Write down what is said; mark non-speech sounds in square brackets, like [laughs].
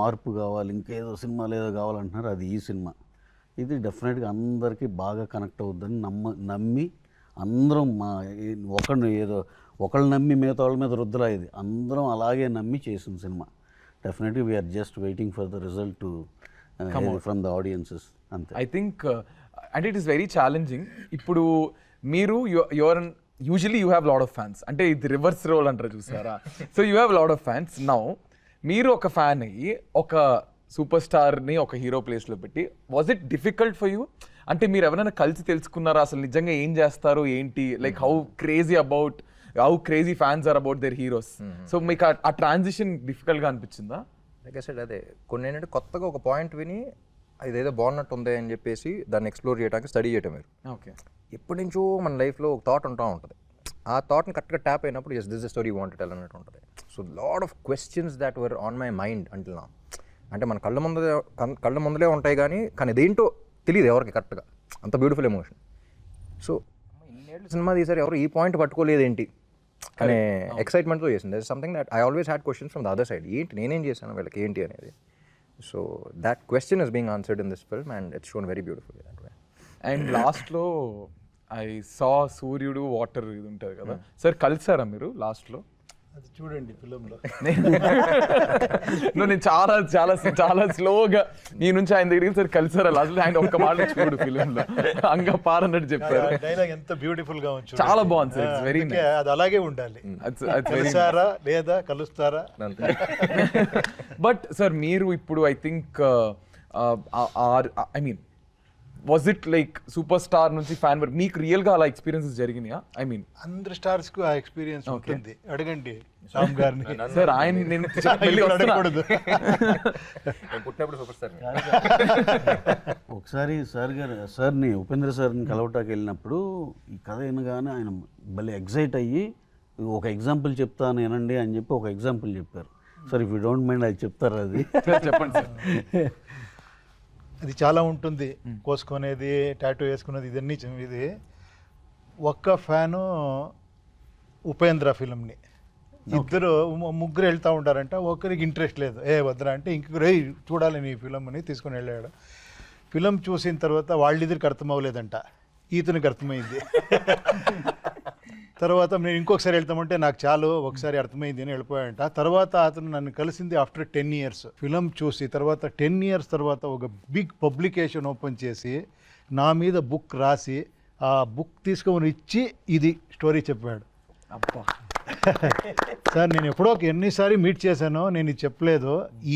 మార్పు కావాలి ఇంకేదో సినిమా లేదో కావాలంటున్నారు అది ఈ సినిమా. ఇది డెఫినెట్గా అందరికీ బాగా కనెక్ట్ అవుద్దని నమ్మ నమ్మి అందరం మా ఒకరిని ఏదో ఒకళ్ళు నమ్మి మిగతా వాళ్ళ మీద రుద్దురా ఇది. అందరం అలాగే నమ్మి చేసిన సినిమా. డెఫినెట్గా we are just waiting for the result too from the audiences అంతే. ఐ థింక్ అంటే ఇట్ ఈస్ వెరీ ఛాలెంజింగ్ ఇప్పుడు మీరు your usually you have lot of fans అంటే ఇది రివర్స్ రోల్ అంటారు చూసారా? So you have lot of fans now మీరు ఒక ఫ్యాన్ అయ్యి ఒక సూపర్ స్టార్ని ఒక హీరో ప్లేస్లో పెట్టి was it difficult for you అంటే మీరు ఎవరైనా కలిసి తెలుసుకున్నారా? అసలు నిజంగా ఏం చేస్తారు? ఏంటి? Like how crazy about how crazy fans are about their heroes so మీకు ఆ- ట్రాన్సిషన్ డిఫికల్ట్గా అనిపించిందా? లైక్ సెడ్ అదే. కొన్ని ఏంటంటే కొత్తగా ఒక పాయింట్ విని ఇదేదో బాగున్నట్టు ఉంది అని చెప్పేసి దాన్ని ఎక్స్ప్లోర్ చేయడానికి స్టడీ చేయటం మీరు ఓకే ఎప్పటి నుంచో మన లైఫ్లో ఒక థాట్ ఉంటా ఉంటుంది. ఆ థాట్ని కరెక్ట్గా ట్యాప్ అయినప్పుడు yes this story want tell అన్నట్టు ఉంటుంది. So lot of questions that were on my mind until నా అంటే మన కళ్ళ ముందు కళ్ళ ముందులే ఉంటాయి కానీ కానీ ఇదేంటో తెలియదు ఎవరికి కరెక్ట్గా అంత బ్యూటిఫుల్ ఎమోషన్ సో ఇన్నేళ్ళు సినిమా తీసారు ఎవరు ఈ పాయింట్ పట్టుకోలేదు ఏంటి అనే ఎక్సైట్మెంట్తో చేసింది. Something that I always had questions from the other side ఏంటి నేనేం చేశాను వీళ్ళకి ఏంటి అనేది. So that question is being answered in this film and it's shown very beautiful that way and లాస్ట్లో ఐ సా సూర్యుడు వాటర్ ఇది ఉంటుంది కదా. సార్ కలిసారా మీరు లాస్ట్లో అది చూడండి ఫిలింలో నేను చాలా చాలా చాలా స్లోగా నీ నుంచి ఆయన దగ్గరికి సార్ కలిసారా. లాస్ట్లో ఆయన ఒక్క మాట చూడు ఫిలింలో అంగ పారన్నట్టు చెప్పారు. డైలాగ్ ఎంత బ్యూటిఫుల్గా ఉంది చాలా బాగుంది సార్. ఇట్స్ వెరీ అది అలాగే ఉండాలి. వెరీ కలిసారా లేదా కలుస్తారా? [laughs] బట్ సార్ మీరు ఇప్పుడు I think I mean was it like super star నుంచి ఫ్యాన్ వరకు మీకు రియల్గా అలా ఎక్స్పీరియన్సెస్ జరిగినాయా? ఐ మీన్ అందరి స్టార్స్కు ఆ ఎక్స్పీరియన్స్ ఉంటుంది. అడగండి రామ్ గారిని. సార్ ఆయన నేను. అడగకూడదు. పుట్టినప్పుడు సూపర్ స్టార్ ఒకసారి సార్ గారు సార్ని ఉపేంద్ర సార్ని కలవటానికి వెళ్ళినప్పుడు ఈ కథ వినగానే ఆయన భలే ఎగ్జైట్ అయ్యి ఒక ఎగ్జాంపుల్ చెప్తాను వినండి అని చెప్పి ఒక ఎగ్జాంపుల్ చెప్పారు. Sir if you don't mind అది చెప్తారు అది? సార్ చెప్పండి. సార్ అది చాలా ఉంటుంది. కోసుకునేది టాటూ వేసుకునేది ఇదన్నీ ఇది ఒక్క ఫ్యాను ఉపేంద్ర ఫిలింని ఇద్దరు ముగ్గురు వెళ్తూ ఉంటారంట. ఒకరికి ఇంట్రెస్ట్ లేదు. ఏ వద్దురా అంటే ఇంకొకరు "ఏయ్, చూడాలి నీ ఫిలిం అని తీసుకుని వెళ్ళాడు. ఫిలిం చూసిన తర్వాత వాళ్ళిద్దరికి అర్థం అవ్వలేదంట. ఈతనికి అర్థమైంది. [laughs] తర్వాత నేను ఇంకొకసారి వెళ్తామంటే నాకు చాలు ఒకసారి అర్థమైంది అని వెళ్ళిపోయాడంట. తర్వాత అతను నన్ను కలిసింది ఆఫ్టర్ టెన్ ఇయర్స్ ఫిలం చూసి తర్వాత టెన్ ఇయర్స్ తర్వాత ఒక బిగ్ పబ్లికేషన్ ఓపెన్ చేసి నా మీద బుక్ రాసి ఆ బుక్ తీసుకొని ఇచ్చి ఇది స్టోరీ చెప్పాడు. అబ్బా. [laughs] సార్ నేను ఎప్పుడో ఎన్నిసారి మీట్ చేశానో నేను ఇది చెప్పలేదు. ఈ